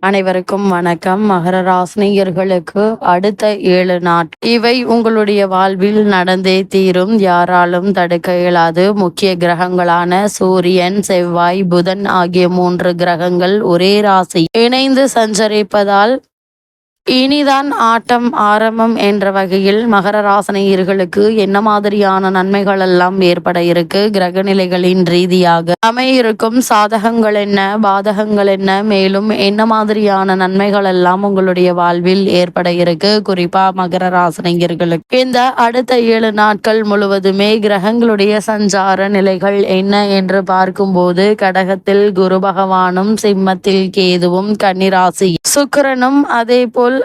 அனைவருக்கும் வணக்கம். மகர ராசினியர்களுக்கு அடுத்த ஏழு நாட் இவை உங்களுடைய வாழ்வில் நடந்தே தீரும். யாராலும் தடுக்க இயலாது. முக்கிய கிரகங்களான சூரியன் செவ்வாய் புதன் ஆகிய மூன்று கிரகங்கள் ஒரே ராசி. இணைந்து சஞ்சரிப்பதால் இனிதான் ஆட்டம் ஆரம்பம் என்ற வகையில் மகர ராசனையர்களுக்கு என்ன மாதிரியான நன்மைகள் எல்லாம் ஏற்பட இருக்கு? கிரகநிலைகளின் ரீதியாக அமையிருக்கும் சாதகங்கள் என்ன? பாதகங்கள் என்ன? மேலும் என்ன மாதிரியான நன்மைகள் எல்லாம் உங்களுடைய வாழ்வில் ஏற்பட இருக்கு? குறிப்பா மகர ராசனையர்களுக்கு. இந்த அடுத்த ஏழு நாட்கள் முழுவதுமே கிரகங்களுடைய சஞ்சார நிலைகள் என்ன என்று பார்க்கும்போது கடகத்தில் குரு பகவானும் சிம்மத்தில் கேதுவும் கன்னிராசி சுக்கரனும் அதே போல்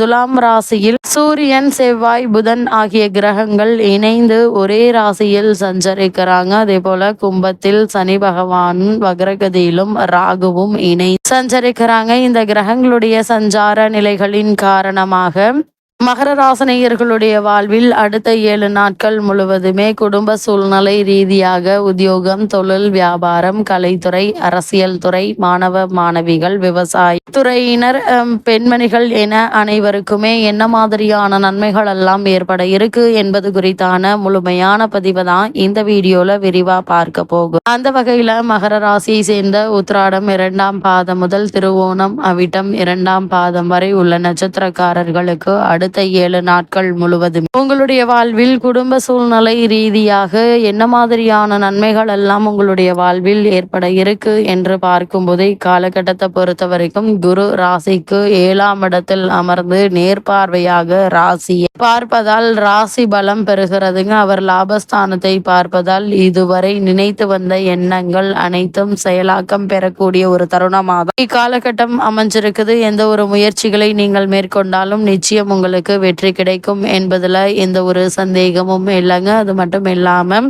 துலாம் ராசியில் சூரியன் செவ்வாய் புதன் ஆகிய கிரகங்கள் இணைந்து ஒரே ராசியில் சஞ்சரிக்கிறாங்க. அதே போல கும்பத்தில் சனி பகவான் வக்ரகதியிலும் ராகுவும் இணை சஞ்சரிக்கிறாங்க. இந்த கிரகங்களுடைய சஞ்சார நிலைகளின் காரணமாக மகர ராசனையர்களுடைய வாழ்வில் அடுத்த ஏழு நாட்கள் முழுவதுமே குடும்ப சூழ்நிலை ரீதியாக உத்தியோகம் தொழில் வியாபாரம் கலைத்துறை அரசியல் துறை மாணவ மாணவிகள் விவசாய துறையினர் பெண்மணிகள் என அனைவருக்குமே என்ன மாதிரியான நன்மைகள் எல்லாம் ஏற்பட இருக்கு என்பது குறித்தான முழுமையான பதிவு தான் இந்த வீடியோல விரிவா பார்க்க போகும். அந்த வகையில மகர ராசியை சேர்ந்த உத்ராடம் இரண்டாம் பாதம் முதல் திருவோணம் அவிட்டம் இரண்டாம் பாதம் வரை உள்ள நட்சத்திரக்காரர்களுக்கு அடுத்த அடுத்த ஏழு நாட்கள் முழுவதும். உங்களுடைய வாழ்வில் குடும்ப சூழ்நிலை ரீதியாக என்ன மாதிரியான நன்மைகள் எல்லாம் உங்களுடைய வாழ்வில் ஏற்பட இருக்கு என்று பார்க்கும்போது இக்காலகட்டத்தை பொறுத்த வரைக்கும் குரு ராசிக்கு ஏழாம் இடத்தில் அமர்ந்து நேர்பார்வையாக ராசியை பார்ப்பதால் ராசி பலம் பெறுகிறதுங்க. அவர் லாபஸ்தானத்தை பார்ப்பதால் இதுவரை நினைத்து வந்த எண்ணங்கள் அனைத்தும் செயலாக்கம் பெறக்கூடிய ஒரு தருணமாக இக்காலகட்டம் அமைஞ்சிருக்குது. எந்த ஒரு முயற்சிகளை நீங்கள் மேற்கொண்டாலும் நிச்சயம் உங்களுக்கு உங்களுக்கு வெற்றி கிடைக்கும் என்பதில் எந்த ஒரு சந்தேகமும் இல்லைங்க. அது மட்டும் இல்லாமல்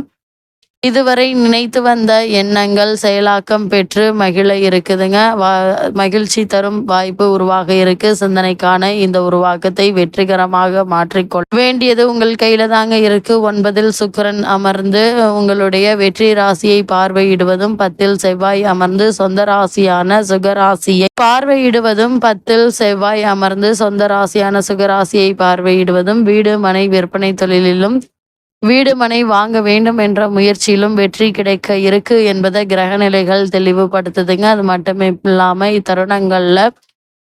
இதுவரை நினைத்து வந்த எண்ணங்கள் செயலாக்கம் பெற்று மகிழ இருக்குதுங்க. மகிழ்ச்சி தரும் வாய்ப்பு உருவாக இருக்கு. சிந்தனைக்கான இந்த உருவாக்கத்தை வெற்றிகரமாக மாற்றிக்கொள். வேண்டியது உங்கள் கையில தாங்க இருக்கு. ஒன்பதில் சுக்கரன் அமர்ந்து உங்களுடைய வெற்றி ராசியை பார்வையிடுவதும் பத்தில் செவ்வாய் அமர்ந்து சொந்த ராசியான சுகராசியை பார்வையிடுவதும் பத்தில் செவ்வாய் அமர்ந்து சொந்த ராசியான சுகராசியை பார்வையிடுவதும் வீடு மனை விற்பனை தொழிலிலும் வீடு மனை வாங்க வேண்டும் என்ற முயற்சியிலும் வெற்றி கிடைக்க இருக்கு என்பதை கிரகநிலைகள் தெளிவுபடுத்துதுங்க. அது மட்டுமே இல்லாம இத்தருணங்கள்ல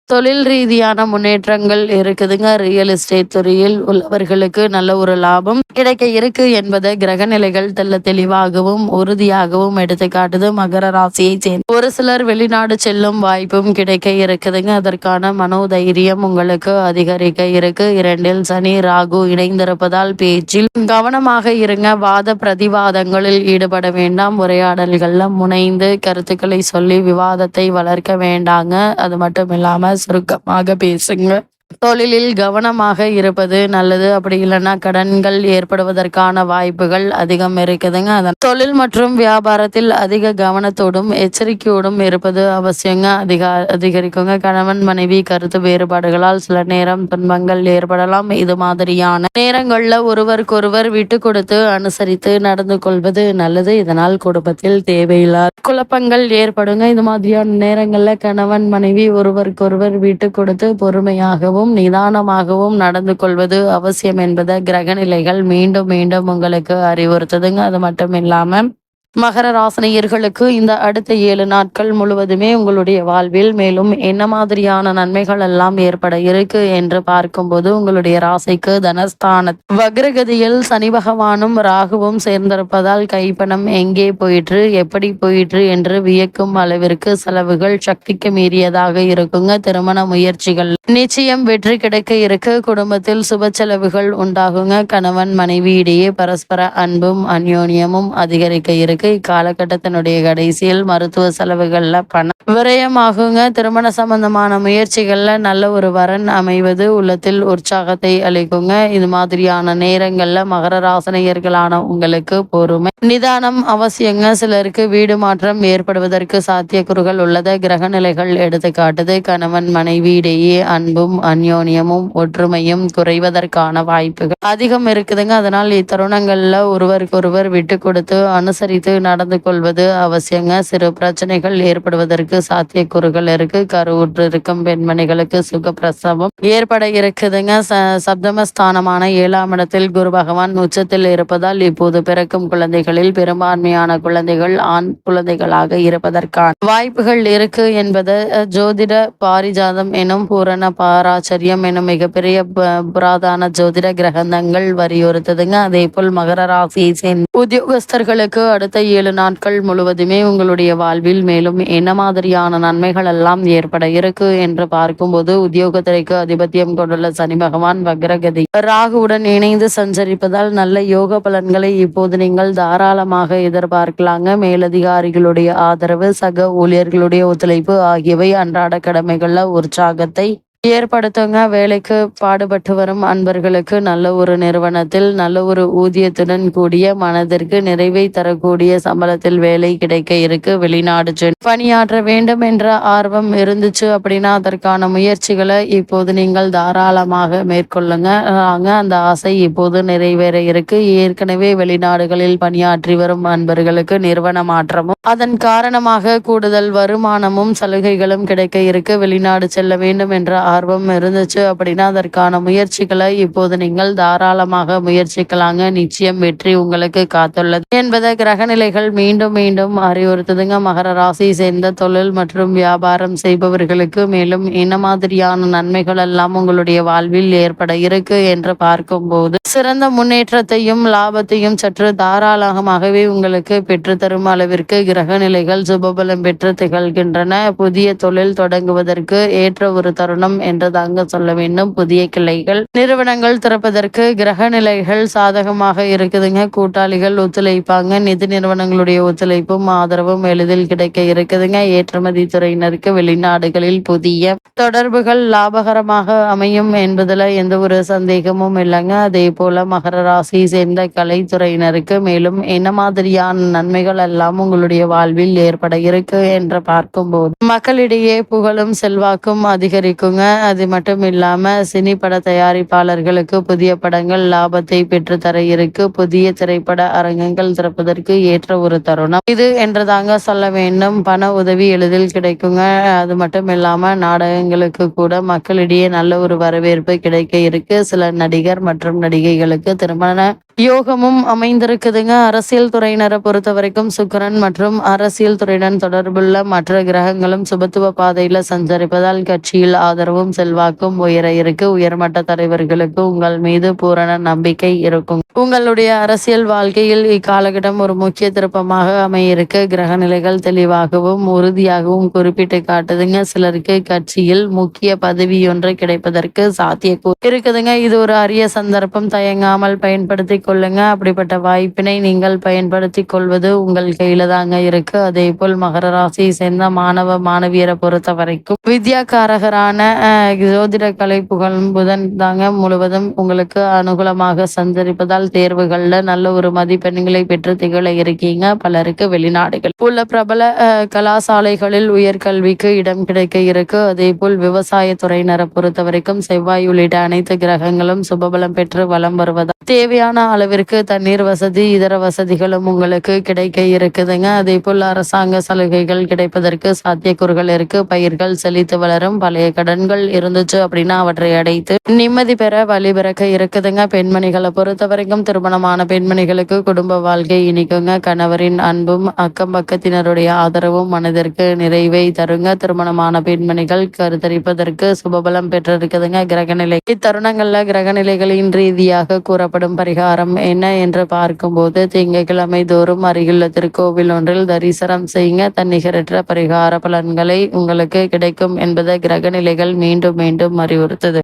தொழில் ரீதியான முன்னேற்றங்கள் இருக்குதுங்க. ரியல் எஸ்டேட் துறையில் உள்ளவர்களுக்கு நல்ல ஒரு லாபம் கிடைக்க இருக்கு என்பதை கிரக நிலைகள் தெல்ல தெளிவாகவும் உறுதியாகவும் எடுத்து காட்டுது மகர ராசியை சேர்ந்து ஒரு சிலர் வெளிநாடு செல்லும் வாய்ப்பும் கிடைக்க இருக்குதுங்க. அதற்கான மனோதைரியம் உங்களுக்கு அதிகரிக்க இருக்கு. இரண்டில் சனி ராகு இணைந்திருப்பதால் பேச்சில் கவனமாக இருங்க. வாத பிரதிவாதங்களில் ஈடுபட வேண்டாம். உரையாடல்கள்ல முனைந்து கருத்துக்களை சொல்லி விவாதத்தை வளர்க்க வேண்டாங்க. அது மட்டும் இல்லாமல் சுருக்கமாக பேசுங்க தொழிலில் கவனமாக இருப்பது நல்லது. அப்படி இல்லைன்னா கடன்கள் ஏற்படுவதற்கான வாய்ப்புகள் அதிகம் இருக்குதுங்க. அதன் தொழில் மற்றும் வியாபாரத்தில் அதிக கவனத்தோடும் எச்சரிக்கையோடும் இருப்பது அவசியங்க. அதிக அதிகரிக்குங்க. கணவன் மனைவி கருத்து வேறுபாடுகளால் சில நேரம் துன்பங்கள் ஏற்படலாம். இது மாதிரியான நேரங்களில் ஒருவருக்கொருவர் விட்டு கொடுத்து அனுசரித்து நடந்து கொள்வது நல்லது. இதனால் குடும்பத்தில் தேவையில்லாத குழப்பங்கள் ஏற்படுங்க. இது மாதிரியான நேரங்களில் கணவன் மனைவி ஒருவருக்கொருவர் விட்டு கொடுத்து பொறுமையாகவும் மிகவும் நிதானமாகவும் நடந்து கொள்வது அவசியம் என்பதை கிரகநிலைகள் மீண்டும் மீண்டும் உங்களுக்கு அறிவுறுத்துதுங்க. அது மட்டும் இல்லாமல் மகர ராசனையர்களுக்கு இந்த அடுத்த ஏழு நாட்கள் முழுவதுமே உங்களுடைய வாழ்வில் மேலும் என்ன மாதிரியான நன்மைகள் எல்லாம் ஏற்பட இருக்கு என்று பார்க்கும்போது உங்களுடைய ராசிக்கு தனஸ்தான வக்ரகதியில் சனி பகவானும் ராகுவும் சேர்ந்திருப்பதால் கைப்பணம் எங்கே போயிற்று எப்படி போயிற்று என்று வியக்கும் அளவிற்கு செலவுகள் சக்திக்கு மீறியதாக இருக்குங்க. திருமண முயற்சிகள். நிச்சயம் வெற்றி கிடைக்க இருக்கு. குடும்பத்தில் சுப செலவுகள் உண்டாகுங்க. கணவன் மனைவி இடையே பரஸ்பர அன்பும் அந்யோன்யமும் அதிகரிக்க இருக்கு. வாழ்க்கை இக்காலகட்டத்தினுடைய கடைசியில் மருத்துவ செலவுகள்ல பணம் விரயமாகுங்க. திருமண சம்பந்தமான முயற்சிகளில் நல்ல ஒரு வரன் அமைவது உள்ளத்தில் உற்சாகத்தை அளிக்குங்க. இது மாதிரியான நேரங்களில் மகர ராசனையர்களான உங்களுக்கு பொறுமை. நிதானம் அவசியங்க. சிலருக்கு வீடு மாற்றம் ஏற்படுவதற்கு சாத்தியக்கூறுகள் உள்ளத. கிரக நிலைகள் கணவன் மனைவி இடையே அன்பும் அந்யோன்யமும் ஒற்றுமையும் குறைவதற்கான வாய்ப்புகள் அதிகம் இருக்குதுங்க. அதனால் இத்தருணங்களில் ஒருவருக்கொருவர் விட்டு கொடுத்து அனுசரித்து நடந்து கொள்வது அவசியங்க. சிறு பிரச்சனைகள் ஏற்படுவதற்கு சாத்தியக்கூறுகள் இருக்கு கருவுற்று இருக்கும் பெண்மணிகளுக்கு சுகப்பிரசவம் ஏற்பட இருக்குதுங்க. சப்தமஸ்தானமான ஏழாம் இடத்தில் குரு பகவான் உச்சத்தில் இருப்பதால் இப்போது பிறக்கும் குழந்தைகளில் பெரும்பான்மையான குழந்தைகள் ஆண் குழந்தைகளாக இருப்பதற்கான வாய்ப்புகள் இருக்கு என்பது ஜோதிட பாரிஜாதம் எனும் பூரண பாராச்சரியம் எனும் மிகப்பெரிய புராதான ஜோதிட கிரகந்தங்கள் வலியுறுத்துதுங்க. அதே போல் மகர ராசியை சேர்ந்த உத்தியோகஸ்தர்களுக்கு அடுத்த ஏழு நாட்கள் முழுவதுமே உங்களுடைய வாழ்வில் மேலும் என்ன மாதிரியான நன்மைகள் எல்லாம் ஏற்பட இருக்கு என்று பார்க்கும்போது உத்தியோகத்துறைக்கு அதிபத்தியம் கொண்டுள்ள சனி பகவான் வக்ரகதி. ராகுவுடன் இணைந்து சஞ்சரிப்பதால் நல்ல யோக பலன்களை இப்போது நீங்கள் தாராளமாக எதிர்பார்க்கலாங்க. மேலதிகாரிகளுடைய ஆதரவு சக ஊழியர்களுடைய ஒத்துழைப்பு ஆகியவை அன்றாட கடமைகள்ல உற்சாகத்தை ஏற்படுத்துங்க. வேலைக்கு பாடுபட்டு வரும் அன்பர்களுக்கு நல்ல ஒரு நிறுவனத்தில் நல்ல ஒரு ஊதியத்துடன் கூடிய மனதிற்கு நிறைவை தரக்கூடிய சம்பளத்தில் வேலை கிடைக்க இருக்கு. வெளிநாடு பணியாற்ற வேண்டும் என்ற ஆர்வம் இருந்துச்சு அப்படின்னா அதற்கான முயற்சிகளை இப்போது நீங்கள் தாராளமாக மேற்கொள்ளுங்க. ஆங்க அந்த ஆசை இப்போது நிறைவேற இருக்கு. ஏற்கனவே வெளிநாடுகளில் பணியாற்றி வரும் அன்பர்களுக்கு நிறுவன மாற்றமும் அதன் காரணமாக கூடுதல் வருமானமும் சலுகைகளும் கிடைக்க இருக்கு. வெளிநாடு செல்ல வேண்டும் என்ற ஆர்வம் இருந்துச்சு அப்படின்னா அதற்கான முயற்சிகளை இப்போது நீங்கள் தாராளமாக முயற்சிக்கலாங்க. நிச்சயம் வெற்றி உங்களுக்கு காத்துள்ளது. என்பதை கிரகநிலைகள் மீண்டும் மீண்டும் அறிவுறுத்துதுங்க. மகர ராசி சேர்ந்த தொழில் மற்றும் வியாபாரம் செய்பவர்களுக்கு மேலும் என்ன மாதிரியான நன்மைகள் எல்லாம் உங்களுடைய வாழ்வில் ஏற்பட இருக்கு என்று பார்க்கும்போது சிறந்த முன்னேற்றத்தையும் லாபத்தையும் சற்று தாராளமாகவே உங்களுக்கு பெற்றுத்தரும் அளவிற்கு கிரக நிலைகள் சுபபலம் பெற்று திகழ்கின்றன. புதிய தொழில் தொடங்குவதற்கு ஏற்ற ஒரு தருணம் என்று தாங்க சொல்ல வேண்டும். புதிய கிளைகள் நிறுவனங்கள் திறப்பதற்கு கிரக நிலைகள் சாதகமாக இருக்குதுங்க. கூட்டாளிகள் ஒத்துழைப்பாங்க. நிதி நிறுவனங்களுடைய ஒத்துழைப்பும் ஆதரவும் எளிதில் கிடைக்க இருக்குதுங்க. ஏற்றுமதி துறையினருக்கு வெளிநாடுகளில் புதிய தொடர்புகள் லாபகரமாக அமையும் என்பதுல எந்த ஒரு சந்தேகமும் இல்லைங்க. அதே போல மகர ராசியை சேர்ந்த கலைத்துறையினருக்கு மேலும் என்ன மாதிரியான நன்மைகள் எல்லாம் உங்களுடைய வாழ்வில் ஏற்பட இருக்கு என்று பார்க்கும்போது மக்களிடையே புகழும் செல்வாக்கும் அதிகரிக்குங்க. அது மட்டும் இல்லாம சினி பட தயாரிப்பாளர்களுக்கு புதிய படங்கள் லாபத்தை பெற்று தர இருக்கு. புதிய திரைப்பட அரங்கங்கள் திறப்பதற்கு ஏற்ற ஒரு தருணம். இது என்றதாங்க சொல்ல வேண்டும். பண உதவி எளிதில் கிடைக்குங்க. அது மட்டும் இல்லாம நாடகங்களுக்கு கூட மக்களிடையே நல்ல ஒரு வரவேற்பு கிடைக்க இருக்கு. சில நடிகர் மற்றும் நடிகைகளுக்கு திருமண யோகமும் அமைந்திருக்குதுங்க. அரசியல் துறையினரை பொறுத்த வரைக்கும் சுக்கிரன் மற்றும் அரசியல் துறையுடன் தொடர்புள்ள மற்ற கிரகங்களும் சுபத்துவ பாதையில சஞ்சரிப்பதால் கட்சியில் ஆதரவும் செல்வாக்கும் உயர இருக்கு. உயர்மட்ட தலைவர்களுக்கு உங்கள் மீது பூரண நம்பிக்கை இருக்கும். உங்களுடைய அரசியல் வாழ்க்கையில் இக்காலகட்டம் ஒரு முக்கிய திருப்பமாக அமையிருக்கு. கிரக நிலைகள் தெளிவாகவும் உறுதியாகவும் குறிப்பிட்டு காட்டுதுங்க. சிலருக்கு கட்சியில் முக்கிய பதவி ஒன்று கிடைப்பதற்கு சாத்தியக்கூ இருக்குதுங்க. இது ஒரு அரிய சந்தர்ப்பம். தயங்காமல் பயன்படுத்தி கொள்ளுங்க. அப்படிப்பட்ட வாய்ப்பினை நீங்கள் பயன்படுத்தி கொள்வது உங்கள் கையில தாங்க இருக்கு. அதே போல் மகர ராசியை சேர்ந்த மாணவ மாணவியரை பொறுத்த வரைக்கும் வித்யாகாரகரான ஜோதிட கலை புகழும் புதன் தாங்க முழுவதும் உங்களுக்கு அனுகூலமாக சஞ்சரிப்பதால் தேர்வுகள்ல நல்ல ஒரு மதிப்பெண்களை பெற்று திகழ இருக்கீங்க. பலருக்கு வெளிநாடுகள் உள்ள பிரபல அஹ், கலாசாலைகளில் உயர்கல்விக்கு இடம் கிடைக்க இருக்கு. அதே போல் விவசாய துறையினரை பொறுத்த வரைக்கும் செவ்வாய் உள்ளிட்ட அனைத்து கிரகங்களும் சுபபலம் பெற்று வலம் வருவதால் தேவையான அளவிற்கு தண்ணீர் வசதி இதர வசதிகளும் உங்களுக்கு கிடைக்க இருக்குதுங்க. அதே போல் அரசாங்க சலுகைகள் கிடைப்பதற்கு சாத்தியக்கூறுகள் இருக்கு. பயிர்கள் செழித்து வளரும் பழைய கடன்கள் இருந்துச்சு அப்படின்னா அவற்றை அடைத்து நிம்மதி பெற வழி பிறக்க இருக்குதுங்க. பெண்மணிகளை பொறுத்த வரைக்கும் திருமணமான பெண்மணிகளுக்கு குடும்ப வாழ்க்கை இனிக்குங்க. கணவரின் அன்பும் அக்கம் பக்கத்தினருடைய ஆதரவும் மனதிற்கு நிறைவை தருங்க. திருமணமான பெண்மணிகள் கருத்தரிப்பதற்கு சுபபலம் பெற்றிருக்குதுங்க. கிரகநிலை இத்தருணங்கள்ல கிரகநிலைகளின் ரீதியாக கூறப்படும் பரிகாரம் என்ன என்று பார்க்கும்போது திங்கட்கிழமை தோறும் அருகிலுள்ள திருக்கோவில் ஒன்றில் தரிசனம் செய்யுங்க. தன்னிகரற்ற பரிகார பலன்களை உங்களுக்கு கிடைக்கும் என்பதை கிரகநிலைகள் மீண்டும் மீண்டும் அறிவுறுத்தது.